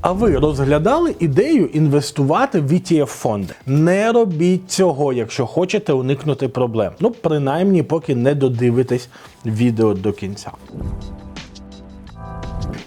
А ви розглядали ідею інвестувати в ETF фонди? Не робіть цього, якщо хочете уникнути проблем. Ну, принаймні, поки не додивитесь відео до кінця.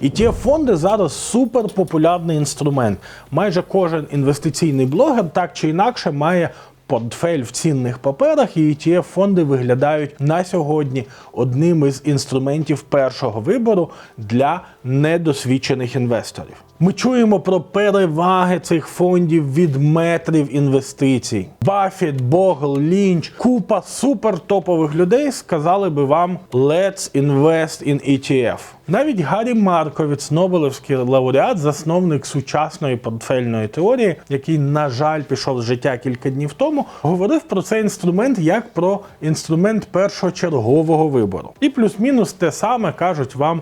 etf фонди зараз супер популярний інструмент. Майже кожен інвестиційний блогер так чи інакше має портфель в цінних паперах, і etf фонди виглядають на сьогодні одним із інструментів першого вибору для недосвідчених інвесторів. Ми чуємо про переваги цих фондів від метрів інвестицій. Баффет, Богл, Лінч, купа супертопових людей сказали би вам Let's invest in ETF. Навіть Гаррі Марковіц, Нобелевський лауреат, засновник сучасної портфельної теорії, який, на жаль, пішов з життя кілька днів тому, говорив про цей інструмент як про інструмент першочергового вибору. І плюс-мінус те саме кажуть вам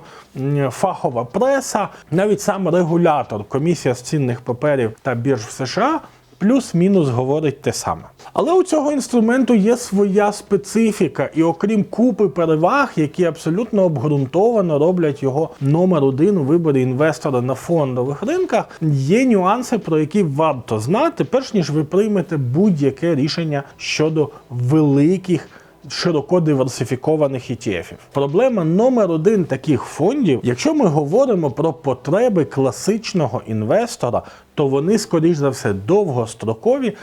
фахова преса, навіть сам регулятор, комісія з цінних паперів та бірж в США. Плюс-мінус говорить те саме. Але у цього інструменту є своя специфіка, і окрім купи переваг, які абсолютно обґрунтовано роблять його номер один у виборі інвестора на фондових ринках, є нюанси, про які варто знати, перш ніж ви приймете будь-яке рішення щодо великих широко диверсифікованих ETF-ів. Проблема номер один таких фондів, якщо ми говоримо про потреби класичного інвестора, то вони, скоріш за все, довгострокові.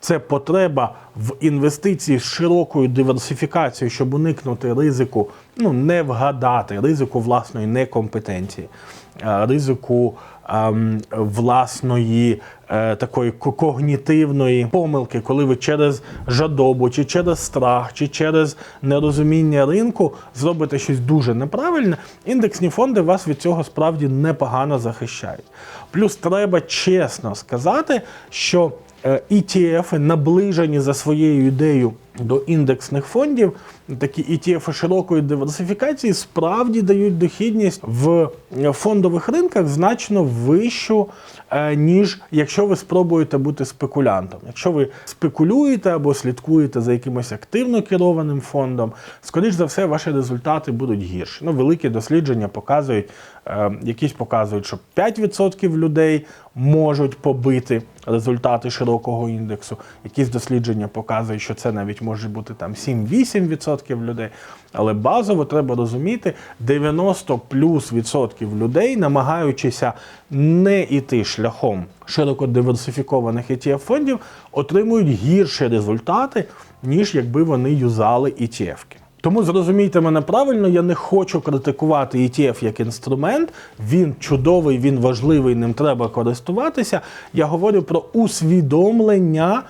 Це потреба в інвестиції з широкою диверсифікацією, щоб уникнути ризику, ну не вгадати ризику власної некомпетенції, ризику ем, власної е, такої когнітивної помилки, коли ви через жадобу, чи через страх, чи через нерозуміння ринку зробите щось дуже неправильне, індексні фонди вас від цього справді непогано захищають. Плюс треба чесно сказати, що е, ETF наближені за своєю ідеєю до індексних фондів. Такі ETF широкої диверсифікації справді дають дохідність в фондових ринках значно вищу, е, ніж якщо ви спробуєте бути спекулянтом. Якщо ви спекулюєте або слідкуєте за якимось активно керованим фондом, скоріш за все, ваші результати будуть гірші. Ну, великі дослідження показують, е, якісь показують, що 5% людей можуть побити результати широкого індексу. Якісь дослідження показують, що це навіть може бути там 7-8% людей. Але базово треба розуміти, 90 плюс відсотків людей, намагаючися не йти шляхом широко диверсифікованих ETF фондів, отримують гірші результати, ніж якби вони юзали ETF-ки. Тому зрозумійте мене правильно, я не хочу критикувати ETF як інструмент. Він чудовий, він важливий, ним треба користуватися. Я говорю про усвідомлення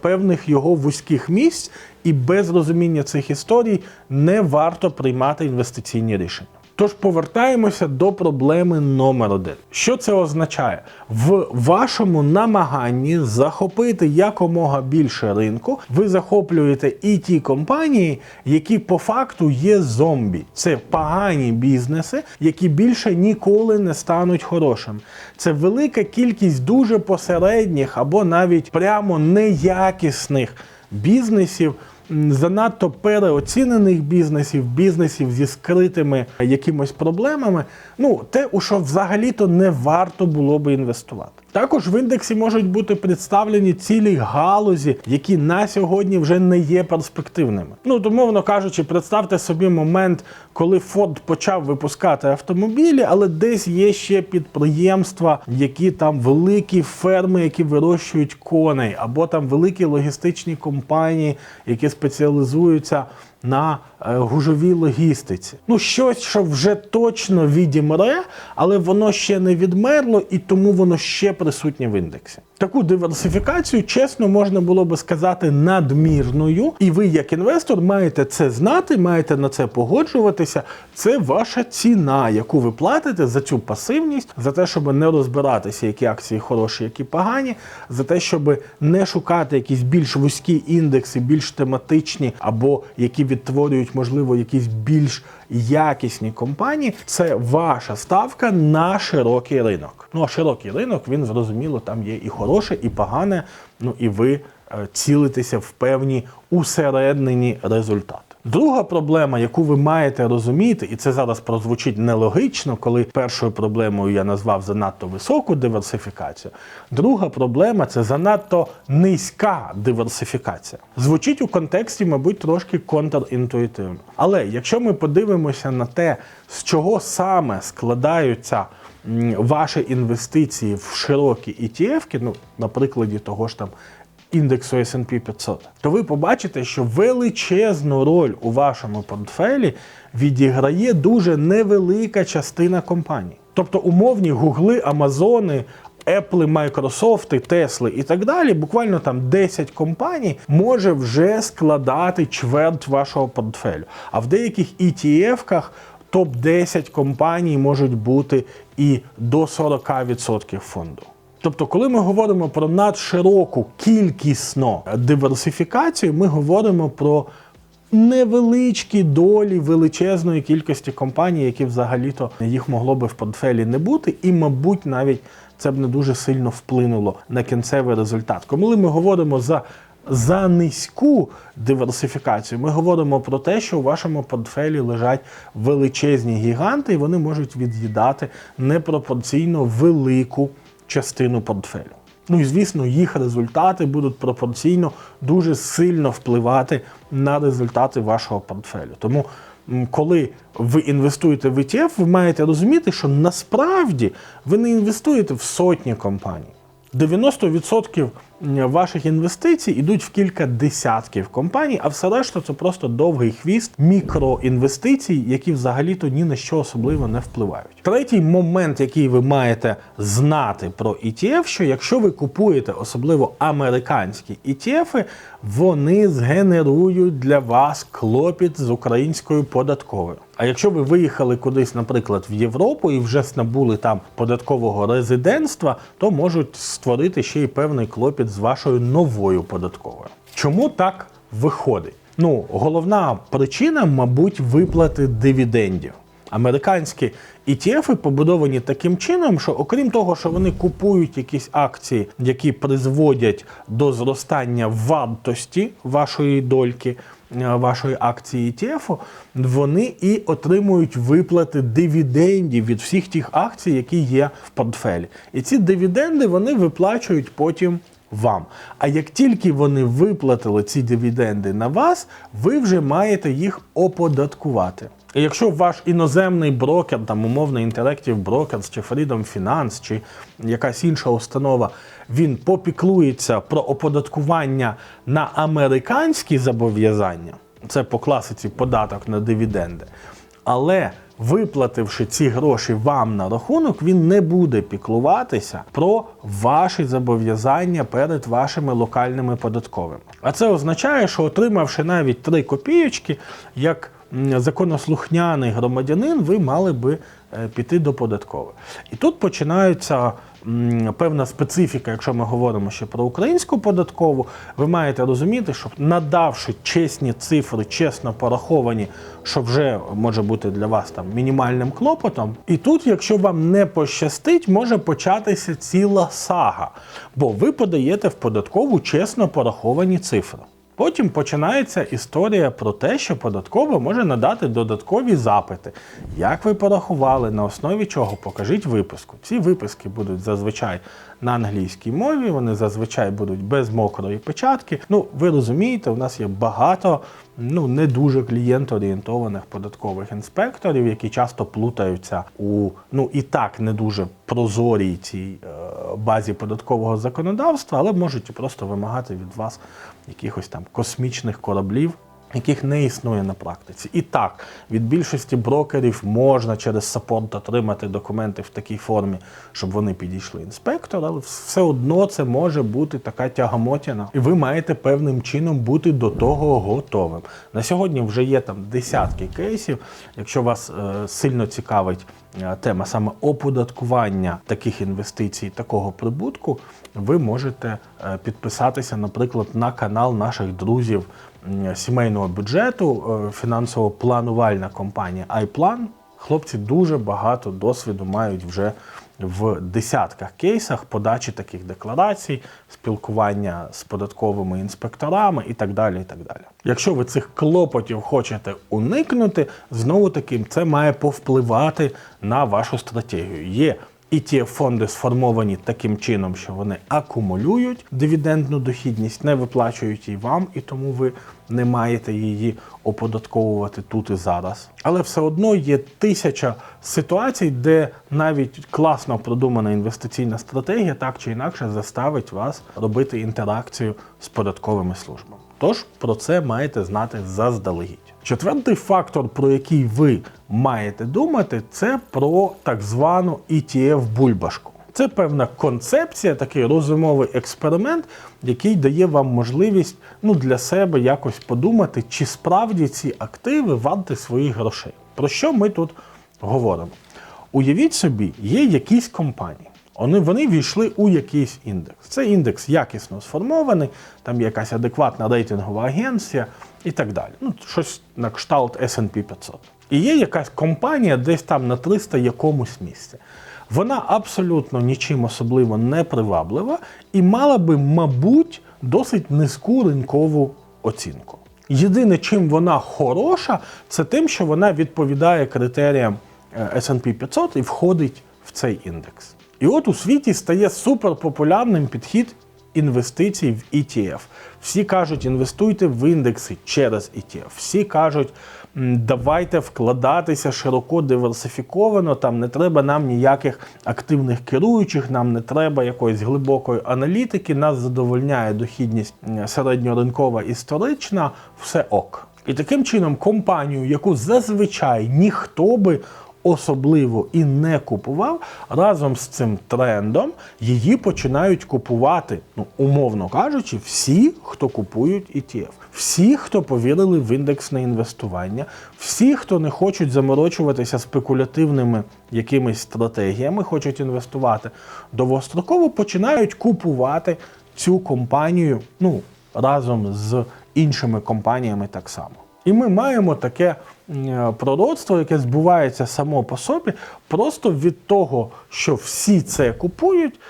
певних його вузьких місць, і без розуміння цих історій не варто приймати інвестиційні рішення. Тож повертаємося до проблеми номер один. Що це означає? В вашому намаганні захопити якомога більше ринку, ви захоплюєте і ті компанії, які по факту є зомбі. Це погані бізнеси, які більше ніколи не стануть хорошими. Це велика кількість дуже посередніх або навіть прямо неякісних бізнесів занадто переоцінених бізнесів, бізнесів зі скритими якимось проблемами. Ну, те, у що взагалі-то не варто було би інвестувати. Також в індексі можуть бути представлені цілі галузі, які на сьогодні вже не є перспективними. Ну, то, мовно кажучи, представте собі момент, коли Ford почав випускати автомобілі, але десь є ще підприємства, які там великі ферми, які вирощують коней, або там великі логістичні компанії, які спеціалізуються на е, гужовій логістиці. Ну, щось, що вже точно відімре, але воно ще не відмерло, і тому воно ще присутнє в індексі. Таку диверсифікацію, чесно, можна було би сказати, надмірною, і ви, як інвестор, маєте це знати, маєте на це погоджуватися. Це ваша ціна, яку ви платите за цю пасивність, за те, щоб не розбиратися, які акції хороші, які погані, за те, щоб не шукати якісь більш вузькі індекси, більш тематичні, або які відтворюють, можливо, якісь більш якісні компанії. Це ваша ставка на широкий ринок. Ну а широкий ринок, він зрозуміло, там є і хороше, і погане. Ну і ви е, цілитеся в певні усереднені результати. Друга проблема, яку ви маєте розуміти, і це зараз прозвучить нелогічно, коли першою проблемою я назвав занадто високу диверсифікацію. Друга проблема це занадто низька диверсифікація. Звучить у контексті, мабуть, трошки контрінтуїтивно. Але якщо ми подивимося на те, з чого саме складаються ваші інвестиції в широкі ETF, ну, на прикладі того ж там індексу S&P 500, то ви побачите, що величезну роль у вашому портфелі відіграє дуже невелика частина компаній. Тобто умовні гугли, Амазони, Apple, Microsoft, Тесли і так далі, буквально там 10 компаній може вже складати чверть вашого портфелю. А в деяких ETF-ках топ-10 компаній можуть бути і до 40% фонду. Тобто, коли ми говоримо про надшироку кількісну диверсифікацію, ми говоримо про невеличкі долі величезної кількості компаній, які взагалі-то їх могло би в портфелі не бути, і, мабуть, навіть це б не дуже сильно вплинуло на кінцевий результат. Коли ми говоримо за за низьку диверсифікацію, ми говоримо про те, що у вашому портфелі лежать величезні гіганти, і вони можуть від'їдати непропорційно велику частину портфелю. Ну і звісно, їх результати будуть пропорційно дуже сильно впливати на результати вашого портфелю. Тому, коли ви інвестуєте в ETF, ви маєте розуміти, що насправді ви не інвестуєте в сотні компаній. 90% ваших інвестицій йдуть в кілька десятків компаній, а все решта це просто довгий хвіст мікроінвестицій, які взагалі-то ні на що особливо не впливають. Третій момент, який ви маєте знати про ETF, що якщо ви купуєте особливо американські ETF, вони згенерують для вас клопіт з українською податковою. А якщо ви виїхали кудись, наприклад, в Європу і вже набули там податкового резидентства, то можуть створити ще й певний клопіт з вашою новою податковою. Чому так виходить? Ну, головна причина, мабуть, виплати дивідендів. Американські ETF побудовані таким чином, що окрім того, що вони купують якісь акції, які призводять до зростання вартості вашої дольки, е, вашої акції ETF, вони і отримують виплати дивідендів від всіх тих акцій, які є в портфелі. І ці дивіденди вони виплачують потім вам. А як тільки вони виплатили ці дивіденди на вас, ви вже маєте їх оподаткувати. І якщо ваш іноземний брокер, там умовний Interactive Brokers, чи Freedom Finance, чи якась інша установа, він попіклується про оподаткування на американські зобов'язання, це по класиці податок на дивіденди. Але виплативши ці гроші вам на рахунок, він не буде піклуватися про ваші зобов'язання перед вашими локальними податковими. А це означає, що отримавши навіть 3 копійочки, як законослухняний громадянин, ви мали би е, піти до податкової. І тут починається м, певна специфіка, якщо ми говоримо ще про українську податкову, ви маєте розуміти, що надавши чесні цифри, чесно пораховані, що вже може бути для вас там мінімальним клопотом. І тут, якщо вам не пощастить, може початися ціла сага, бо ви подаєте в податкову чесно пораховані цифри. Потім починається історія про те, що податкова може надати додаткові запити. Як ви порахували, на основі чого покажіть виписку. Ці виписки будуть зазвичай на англійській мові, вони зазвичай будуть без мокрої печатки. Ну, ви розумієте, у нас є багато ну не дуже клієнтоорієнтованих податкових інспекторів, які часто плутаються у ну і так не дуже прозорій цій е, базі податкового законодавства, але можуть просто вимагати від вас якихось там космічних кораблів. Яких не існує на практиці. І так, від більшості брокерів можна через саппорт отримати документи в такій формі, щоб вони підійшли інспектору, але все одно це може бути така тягамотіна. І ви маєте певним чином бути до того готовим. На сьогодні вже є там десятки кейсів. Якщо вас е, сильно цікавить е, тема саме оподаткування таких інвестицій, такого прибутку, ви можете е, підписатися, наприклад, на канал наших друзів сімейного бюджету, е, фінансово-планувальна компанія iPlan. Хлопці дуже багато досвіду мають вже в десятках кейсах подачі таких декларацій, спілкування з податковими інспекторами і так далі. і так далі. Якщо ви цих клопотів хочете уникнути, знову таки це має повпливати на вашу стратегію. Є і ті фонди сформовані таким чином, що вони акумулюють дивідендну дохідність, не виплачують її вам, і тому ви не маєте її оподатковувати тут і зараз. Але все одно є тисяча ситуацій, де навіть класно продумана інвестиційна стратегія так чи інакше заставить вас робити інтеракцію з податковими службами. Тож про це маєте знати заздалегідь. Четвертий фактор, про який ви маєте думати, це про так звану etf бульбашку Це певна концепція, такий розумовий експеримент, який дає вам можливість ну, для себе якось подумати, чи справді ці активи варті своїх грошей. Про що ми тут говоримо? Уявіть собі, є якісь компанії. Вони вони війшли у якийсь індекс. Цей індекс якісно сформований, там є якась адекватна рейтингова агенція і так далі. Ну, щось на кшталт SP 500. І є якась компанія десь там на 300 якомусь місці. Вона абсолютно нічим особливо не приваблива і мала би, мабуть, досить низьку ринкову оцінку. Єдине, чим вона хороша, це тим, що вона відповідає критеріям SP 500 і входить в цей індекс. І от у світі стає суперпопулярним підхід інвестицій в ETF. Всі кажуть, інвестуйте в індекси через ETF. Всі кажуть, давайте вкладатися широко диверсифіковано. Там не треба нам ніяких активних керуючих, нам не треба якоїсь глибокої аналітики. Нас задовольняє дохідність середньоринкова історична, все ок. І таким чином компанію, яку зазвичай ніхто би особливо і не купував, разом з цим трендом її починають купувати, ну умовно кажучи, всі, хто купують ETF. Всі, хто повірили в індексне інвестування, всі, хто не хочуть заморочуватися спекулятивними якимись стратегіями, хочуть інвестувати довгостроково, починають купувати цю компанію ну, разом з іншими компаніями так само. І ми маємо таке пророцтво, яке збувається само по собі, просто від того, що всі це купують,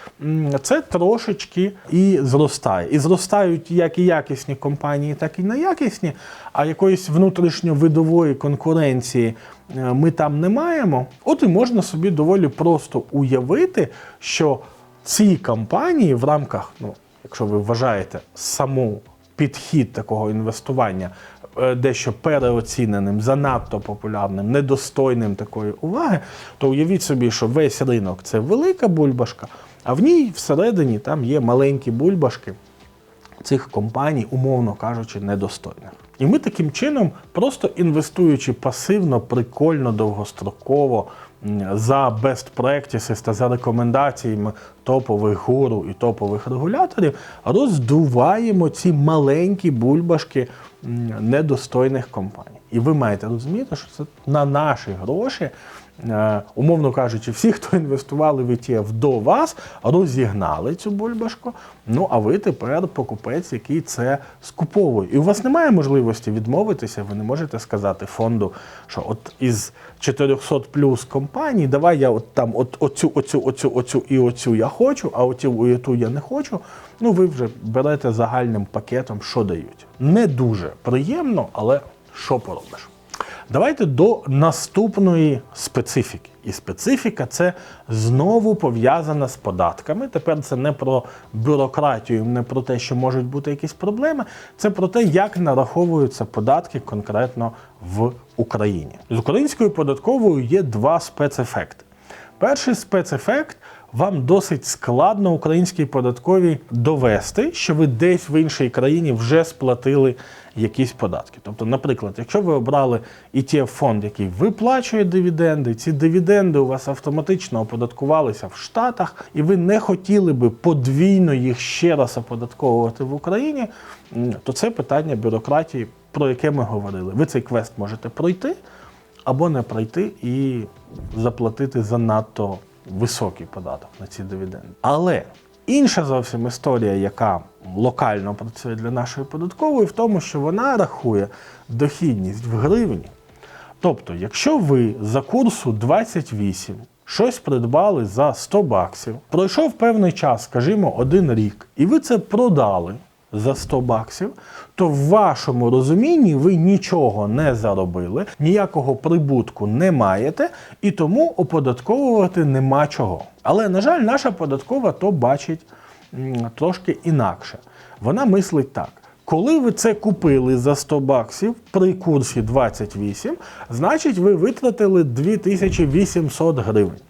це трошечки і зростає. І зростають як і якісні компанії, так і неякісні, а якоїсь внутрішньовидової конкуренції ми там не маємо. От і можна собі доволі просто уявити, що ці компанії в рамках, ну, якщо ви вважаєте саму підхід такого інвестування Е, дещо переоціненим, занадто популярним, недостойним такої уваги, то уявіть собі, що весь ринок це велика бульбашка, а в ній всередині там є маленькі бульбашки цих компаній, умовно кажучи, недостойних. І ми таким чином, просто інвестуючи пасивно, прикольно, довгостроково за best practices та за рекомендаціями топових гуру і топових регуляторів, роздуваємо ці маленькі бульбашки недостойних компаній. І ви маєте розуміти, що це на наші гроші умовно кажучи, всі, хто інвестували в ETF до вас, розігнали цю бульбашку. Ну а ви тепер покупець, який це скуповує. І у вас немає можливості відмовитися. Ви не можете сказати фонду, що от із 400 плюс компаній, давай я от там от оцю, оцю, оцю, оцю і оцю я хочу, а оцю і ту я не хочу. Ну ви вже берете загальним пакетом, що дають. Не дуже приємно, але що поробиш. Давайте до наступної специфіки. І специфіка це знову пов'язана з податками. Тепер це не про бюрократію, не про те, що можуть бути якісь проблеми. Це про те, як нараховуються податки конкретно в Україні. З українською податковою є два спецефекти. Перший спецефект вам досить складно українській податковій довести, що ви десь в іншій країні вже сплатили якісь податки. Тобто, наприклад, якщо ви обрали etf фонд, який виплачує дивіденди, ці дивіденди у вас автоматично оподаткувалися в Штатах, і ви не хотіли би подвійно їх ще раз оподатковувати в Україні, то це питання бюрократії, про яке ми говорили. Ви цей квест можете пройти або не пройти і заплатити занадто високий податок на ці дивіденди. Але інша зовсім історія, яка локально працює для нашої податкової, в тому, що вона рахує дохідність в гривні. Тобто, якщо ви за курсу 28 щось придбали за 100 баксів. Пройшов певний час, скажімо, один рік, і ви це продали за 100 баксів, то в вашому розумінні ви нічого не заробили, ніякого прибутку не маєте, і тому оподатковувати нема чого. Але, на жаль, наша податкова то бачить трошки інакше. Вона мислить так. Коли ви це купили за 100 баксів при курсі 28, значить ви витратили 2800 гривень.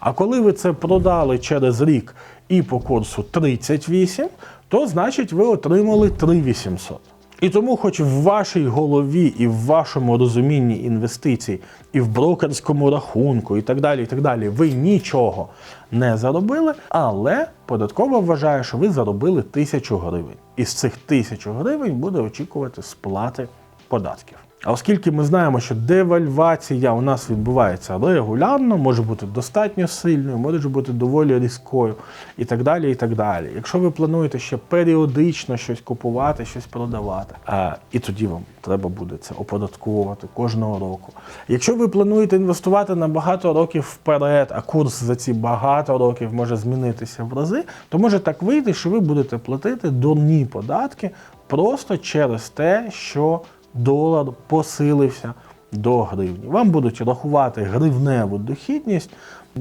А коли ви це продали через рік і по курсу 38, то значить ви отримали 3800. І тому, хоч в вашій голові і в вашому розумінні інвестицій, і в брокерському рахунку, і так далі, і так далі, ви нічого не заробили, але податкова вважає, що ви заробили тисячу гривень. І з цих тисячу гривень буде очікувати сплати податків. А оскільки ми знаємо, що девальвація у нас відбувається регулярно, може бути достатньо сильною, може бути доволі різкою і так далі. і так далі. Якщо ви плануєте ще періодично щось купувати, щось продавати, а, і тоді вам треба буде це оподатковувати кожного року. Якщо ви плануєте інвестувати на багато років вперед, а курс за ці багато років може змінитися в рази, то може так вийти, що ви будете платити дурні податки просто через те, що долар посилився до гривні. Вам будуть рахувати гривневу дохідність,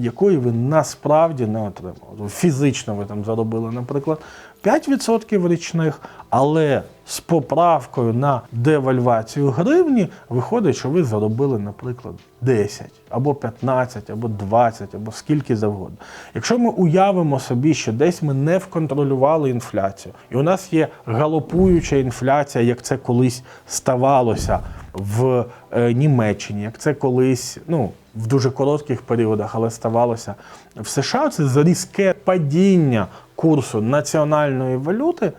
якої ви насправді не отримали. Фізично ви там заробили, наприклад, 5% річних, але з поправкою на девальвацію гривні виходить, що ви заробили, наприклад, 10 або 15, або 20, або скільки завгодно. Якщо ми уявимо собі, що десь ми не вконтролювали інфляцію, і у нас є галопуюча інфляція, як це колись ставалося в Німеччині, як це колись, ну в дуже коротких періодах, але ставалося в США, це різке падіння курсу національної валюти,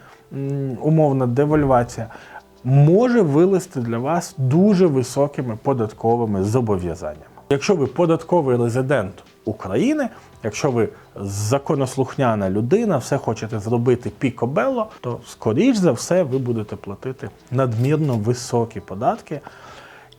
умовна девальвація, може вилисти для вас дуже високими податковими зобов'язаннями. Якщо ви податковий резидент України, якщо ви законослухняна людина, все хочете зробити пікобело, то скоріш за все ви будете платити надмірно високі податки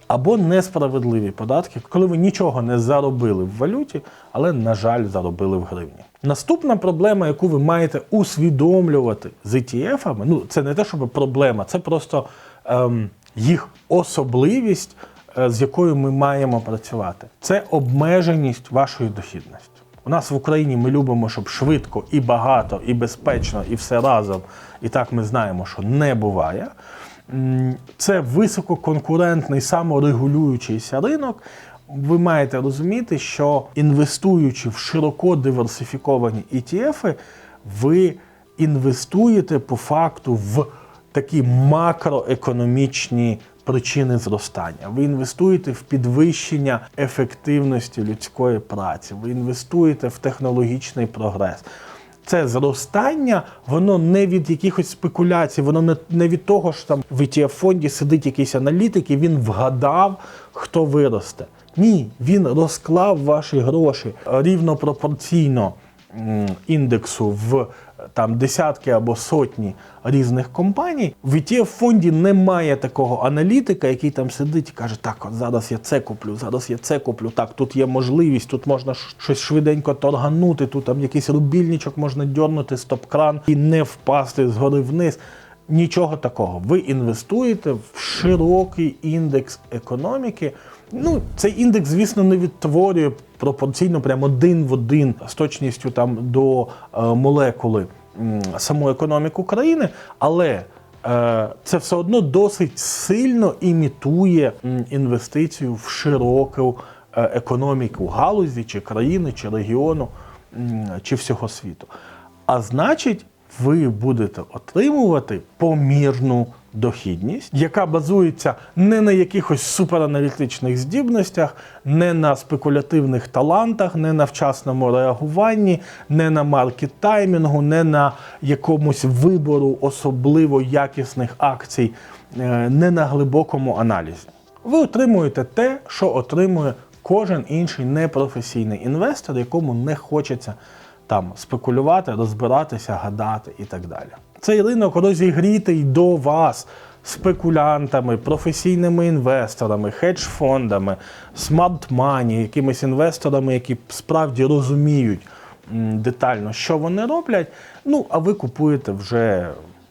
або несправедливі податки, коли ви нічого не заробили в валюті, але, на жаль, заробили в гривні. Наступна проблема, яку ви маєте усвідомлювати з ETF-ами, ну це не те, щоб проблема, це просто ем, їх особливість, е, з якою ми маємо працювати. Це обмеженість вашої дохідності. У нас в Україні ми любимо, щоб швидко і багато, і безпечно, і все разом. І так ми знаємо, що не буває. Це висококонкурентний саморегулюючийся ринок. Ви маєте розуміти, що інвестуючи в широко диверсифіковані ETF, ви інвестуєте по факту в такі макроекономічні причини зростання. Ви інвестуєте в підвищення ефективності людської праці, ви інвестуєте в технологічний прогрес. Це зростання, воно не від якихось спекуляцій, воно не, від того, що там в etf фонді сидить якийсь аналітик і він вгадав, хто виросте. Ні, він розклав ваші гроші рівно пропорційно індексу в там десятки або сотні різних компаній. В etf фонді немає такого аналітика, який там сидить і каже: так, от зараз я це куплю, зараз я це куплю. Так, тут є можливість, тут можна щось швиденько торганути, тут там якийсь рубільничок можна дьорнути, стоп-кран і не впасти згори вниз. Нічого такого. Ви інвестуєте в широкий індекс економіки. Ну, цей індекс, звісно, не відтворює пропорційно прямо один в один з точністю там до е, молекули саму економіку країни, але е, це все одно досить сильно імітує інвестицію в широку е, економіку галузі, чи країни, чи регіону, чи всього світу. А значить, ви будете отримувати помірну дохідність, яка базується не на якихось супераналітичних здібностях, не на спекулятивних талантах, не на вчасному реагуванні, не на маркет-таймінгу, не на якомусь вибору особливо якісних акцій, е, не на глибокому аналізі. Ви отримуєте те, що отримує кожен інший непрофесійний інвестор, якому не хочеться там спекулювати, розбиратися, гадати і так далі. Цей ринок розігрітий до вас спекулянтами, професійними інвесторами, хедж-фондами, смарт-мані, якимись інвесторами, які справді розуміють детально, що вони роблять. Ну, а ви купуєте вже,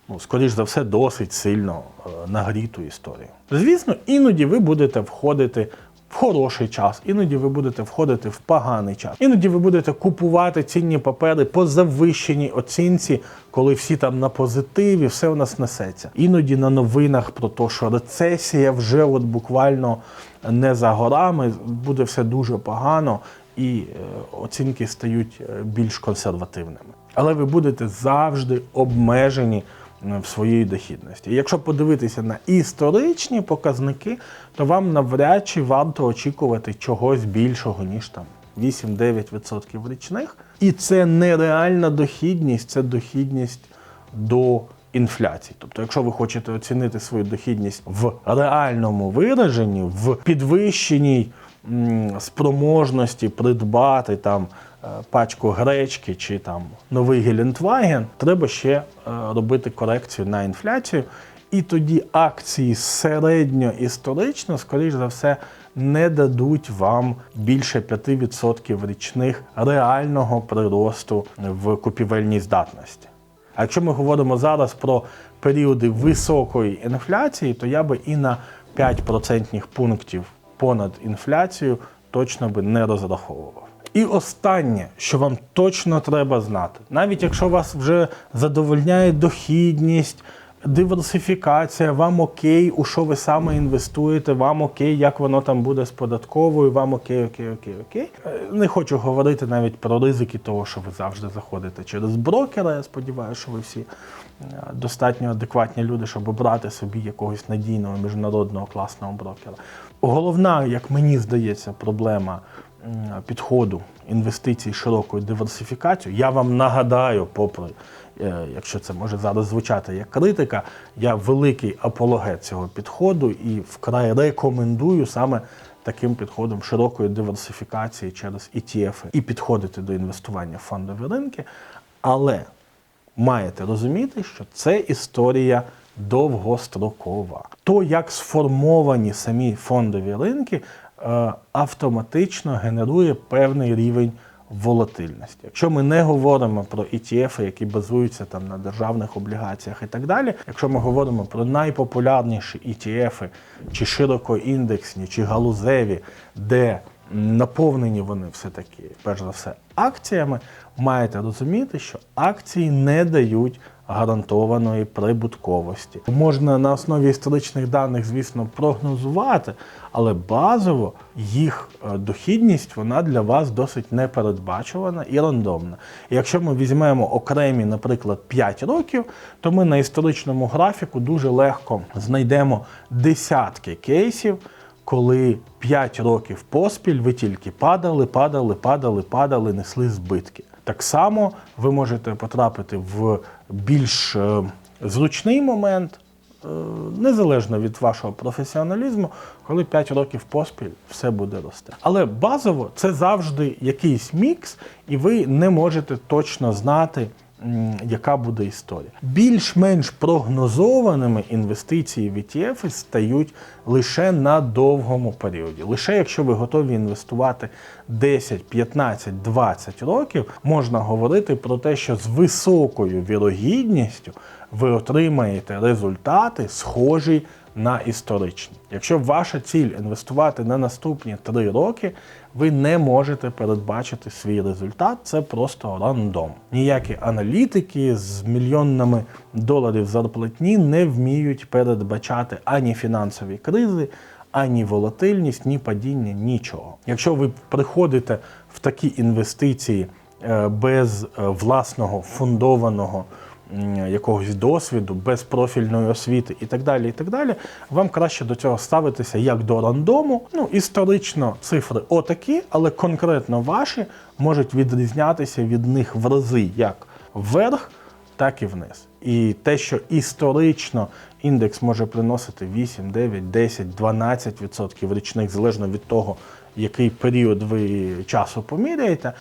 ну, скоріш за все, досить сильно е, нагріту історію. Звісно, іноді ви будете входити. В хороший час, іноді ви будете входити в поганий час. Іноді ви будете купувати цінні папери по завищеній оцінці, коли всі там на позитиві, все у нас несеться. Іноді на новинах про те, що рецесія вже от буквально не за горами, буде все дуже погано, і е, оцінки стають е, більш консервативними. Але ви будете завжди обмежені в своїй дохідності. Якщо подивитися на історичні показники, то вам навряд чи варто очікувати чогось більшого, ніж там 8-9% річних. І це нереальна дохідність, це дохідність до інфляції. Тобто, якщо ви хочете оцінити свою дохідність в реальному вираженні, в підвищеній спроможності придбати там е, пачку гречки чи там новий Гелендваген, треба ще е, робити корекцію на інфляцію. І тоді акції середньоісторично, скоріш за все, не дадуть вам більше 5% річних реального приросту в купівельній здатності. А якщо ми говоримо зараз про періоди високої інфляції, то я би і на 5% пунктів понад інфляцію точно би не розраховував. І останнє, що вам точно треба знати, навіть якщо вас вже задовольняє дохідність, диверсифікація, вам окей, у що ви саме інвестуєте, вам окей, як воно там буде з податковою, вам окей, окей, окей, окей. Е, Не хочу говорити навіть про ризики того, що ви завжди заходите через брокера. Я сподіваюся, що ви всі е, достатньо адекватні люди, щоб обрати собі якогось надійного міжнародного класного брокера. Головна, як мені здається, проблема підходу інвестицій широкої диверсифікації. Я вам нагадаю, попри е, якщо це може зараз звучати як критика, я великий апологет цього підходу і вкрай рекомендую саме таким підходом широкої диверсифікації через ETF і підходити до інвестування в фондові ринки. Але маєте розуміти, що це історія довгострокова. То, як сформовані самі фондові ринки, автоматично генерує певний рівень волатильності. Якщо ми не говоримо про ETF, які базуються там на державних облігаціях і так далі, якщо ми говоримо про найпопулярніші ETF, чи широкоіндексні, чи галузеві, де наповнені вони все-таки, перш за все, акціями, маєте розуміти, що акції не дають гарантованої прибутковості. Можна на основі історичних даних, звісно, прогнозувати, але базово їх е, дохідність вона для вас досить непередбачувана і рандомна. Якщо ми візьмемо окремі, наприклад, 5 років, то ми на історичному графіку дуже легко знайдемо десятки кейсів коли 5 років поспіль ви тільки падали, падали, падали, падали, несли збитки. Так само ви можете потрапити в більш е, зручний момент, е, незалежно від вашого професіоналізму, коли 5 років поспіль все буде рости. Але базово це завжди якийсь мікс, і ви не можете точно знати. Яка буде історія? Більш-менш прогнозованими інвестиції в ETF стають лише на довгому періоді. Лише якщо ви готові інвестувати 10, 15, 20 років, можна говорити про те, що з високою вірогідністю ви отримаєте результати, схожі на історичні. Якщо ваша ціль інвестувати на наступні 3 роки, ви не можете передбачити свій результат. Це просто рандом. Ніякі аналітики з мільйонами доларів зарплатні не вміють передбачати ані фінансові кризи, ані волатильність, ні падіння, нічого. Якщо ви приходите в такі інвестиції е, без е, власного фундованого якогось досвіду, без профільної освіти і так далі, і так далі, вам краще до цього ставитися як до рандому. Ну, історично цифри отакі, але конкретно ваші можуть відрізнятися від них в рази як вверх, так і вниз. І те, що історично індекс може приносити 8, 9, 10, 12% річних, залежно від того, який період ви часу поміряєте,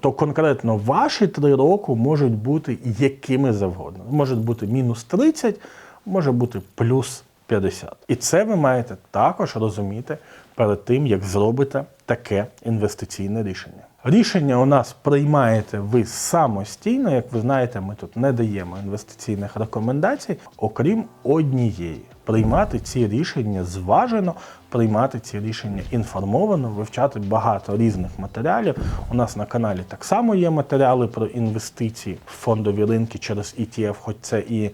то конкретно ваші три роки можуть бути якими завгодно. Може бути мінус 30, може бути плюс 50. І це ви маєте також розуміти перед тим, як зробите таке інвестиційне рішення. Рішення у нас приймаєте ви самостійно. Як ви знаєте, ми тут не даємо інвестиційних рекомендацій, окрім однієї. Приймати ці рішення зважено, приймати ці рішення інформовано, вивчати багато різних матеріалів. У нас на каналі так само є матеріали про інвестиції в фондові ринки через ETF, хоч це і е,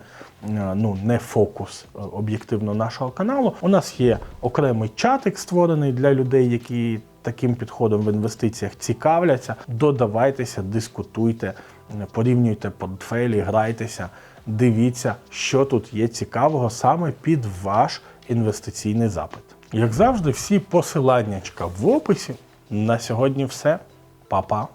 ну не фокус е, об'єктивно нашого каналу. У нас є окремий чатик створений для людей, які таким підходом в інвестиціях цікавляться. Додавайтеся, дискутуйте, порівнюйте портфелі, грайтеся, дивіться, що тут є цікавого саме під ваш інвестиційний запит. Як завжди, всі посилання в описі. На сьогодні все. Па-па.